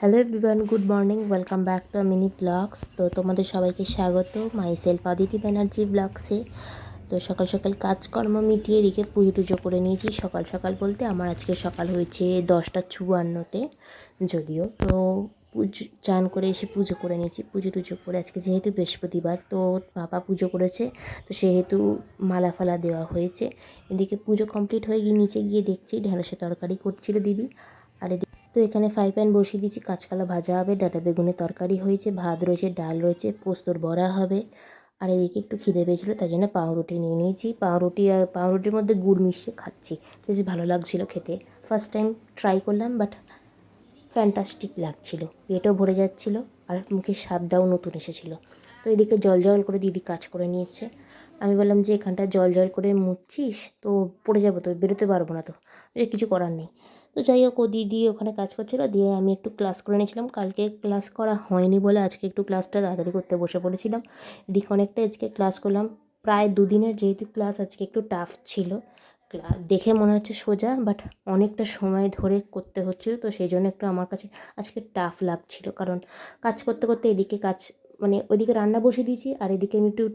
Hello everyone, good morning, welcome back to mini blogs. তো তোমাদের সবাইকে স্বাগত মাই সেলফ আদিতি ব্যানার্জি ব্লগসে। তো সকাল সকাল কাজকর্ম মিটিয়ে এদিকে পুজো টুজো করে নিয়েছি। সকাল সকাল বলতে আমার আজকে সকাল হয়েছে দশটা চুয়ান্নতে যদিও। তো পুজো, চান করে এসে পুজো করে নিয়েছি, পুজো টুজো করে। আজকে যেহেতু বৃহস্পতিবার, তো বাবা পুজো করেছে। তো সেহেতু মালা ফালা দেওয়া হয়েছে। এদিকে পুজো কমপ্লিট হয়ে গিয়ে নিচে গিয়ে দেখছি ঢেঁড়সের তরকারি করছিল দিদি। আর এদিকে তো এখানে ফ্রাই প্যান বসিয়ে দিয়েছি, কাঁচকলা ভাজা হবে, ডাটা বেগুনের তরকারি হয়েছে, ভাত রয়েছে, ডাল রয়েছে, পোস্তর বড়া হবে। আর এদিকে একটু খিদে পেয়েছিলো, তাই জন্য পাউরুটি নিয়ে নিয়েছি। পাউরুটি আর পাউরুটির মধ্যে গুড় মিশিয়ে খাচ্ছি। বেশ ভালো লাগছিল খেতে। ফার্স্ট টাইম ট্রাই করলাম বাট ফ্যান্টাস্টিক লাগছিল। পেটও ভরে যাচ্ছিল আর মুখের স্বাদটাও নতুন এসেছিল। তো এদিকে জল জল করে দিদি কাজ করে নিয়েছে। আমি বললাম, যে এখানটা জল জল করে মুছছিস তো পড়ে যাব, তো বেরোতে পারব না তো। কিছু করার নেই। তো যাই হোক, ও দিদি ওখানে কাজ করছিল, দিয়ে আমি একটু ক্লাস করে নিয়েছিলাম। কালকে ক্লাস করা হয়নি বলে আজকে একটু ক্লাসটা তাড়াতাড়ি করতে বসে পড়েছিলাম। এদিকে অনেকটা আজকে ক্লাস করলাম। প্রায় দুদিনের যেহেতু ক্লাস আজকে একটু টাফ ছিল। ক্লা- দেখে মনে হচ্ছে সোজা বাট অনেকটা সময় ধরে করতে হচ্ছিল, তো সেই জন্য একটু আমার কাছে আজকে টাফ লাগছিল। কারণ কাজ করতে করতে এদিকে কাজ মানে ওইদিকে রান্না বসিয়ে দিয়েছি, আর এদিকে আমি একটু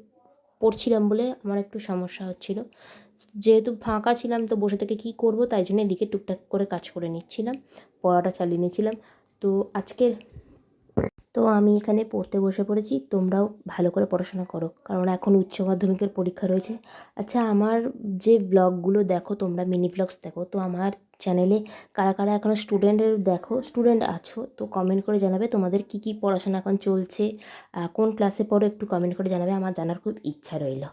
পড়ছিলাম বলে আমার একটু সমস্যা হচ্ছিল। যেহেতু ফাঁকা ছিলাম তো বসে থেকে কী করব, তাই জন্য এদিকে টুকটাক করে কাজ করে নিচ্ছিলাম, পড়াটা চালিয়ে নিয়েছিলাম তো আজকের, তো আমি এখানে পড়তে বসে পড়েছি, তোমরাও ভালো করে পড়াশোনা করো, কারণ এখন উচ্চ মাধ্যমিকের পরীক্ষা রয়েছে। আচ্ছা আমার যে ব্লগগুলো দেখো, তোমরা মিনি ব্লগস দেখো, তো আমার চ্যানেলে কারা কারা এখনও স্টুডেন্টের দেখো, স্টুডেন্ট আছো, তো কমেন্ট করে জানাবে তোমাদের কি কি পড়াশোনা এখন চলছে কোন ক্লাসে পড়ো একটু কমেন্ট করে জানাবে, আমার জানার খুব ইচ্ছা রইল।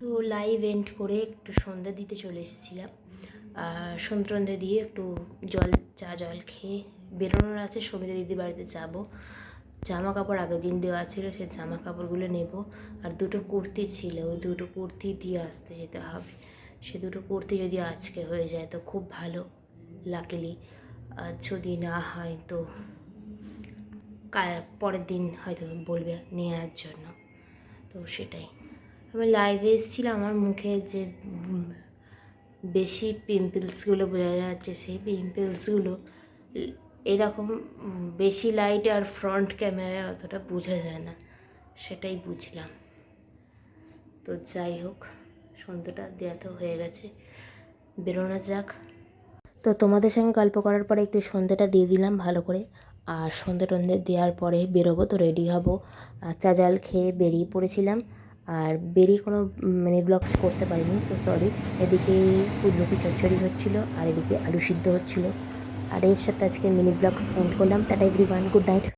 তো লাইভ এন্ড করে একটু সন্ধ্যা দিতে চলে এসেছিলাম। আর সন্ধ্যে দিয়ে একটু জল, চা, জল খেয়ে বেরোনোর আছে। সবিতা দিদি বাড়িতে যাব। জামা কাপড় আগের দিন দেওয়া ছিল, সে জামা কাপড়গুলো নেব। আর দুটো কুর্তি ছিল, ওই দুটো কুর্তি দিয়ে আসতে যেতে হবে। সে দুটো কুর্তি যদি আজকে হয়ে যায় তো খুব ভালো লাকিলি আর যদি না হয় তো পরের দিন হয়তো বলবে নেওয়ার জন্য। তো সেটাই। আমি লাইভে এসেছিলাম, আমার মুখে যে বেশি পিম্পলসগুলো বোঝা যাচ্ছে, সেই পিম্পলসগুলো এরকম বেশি লাইট আর ফ্রন্ট ক্যামেরায় অতটা বোঝা যায় না, সেটাই বুঝলাম। তো যাই হোক, সন্ধ্যাটা দেওয়া তো হয়ে গেছে, বেরোনো যাক। তো তোমাদের সঙ্গে গল্প করার পরে একটু সন্ধ্যেটা দিয়ে দিলাম ভালো করে, আর সন্ধ্যে টন্ধে দেওয়ার পরে বেরোবো, তো রেডি হব। আর চা জল খেয়ে বেরিয়ে পড়েছিলাম আর বেরিয়ে কোনো মানে ব্লগস করতে পারিনি, তো সরি এদিকে কুদ্রুকি চচ্চড়ি হচ্ছিল, আর এদিকে আলু সিদ্ধ হচ্ছিল। আর এর সাথে আজকে মিনি ব্লগস এন্ড করলাম। Tata everyone good night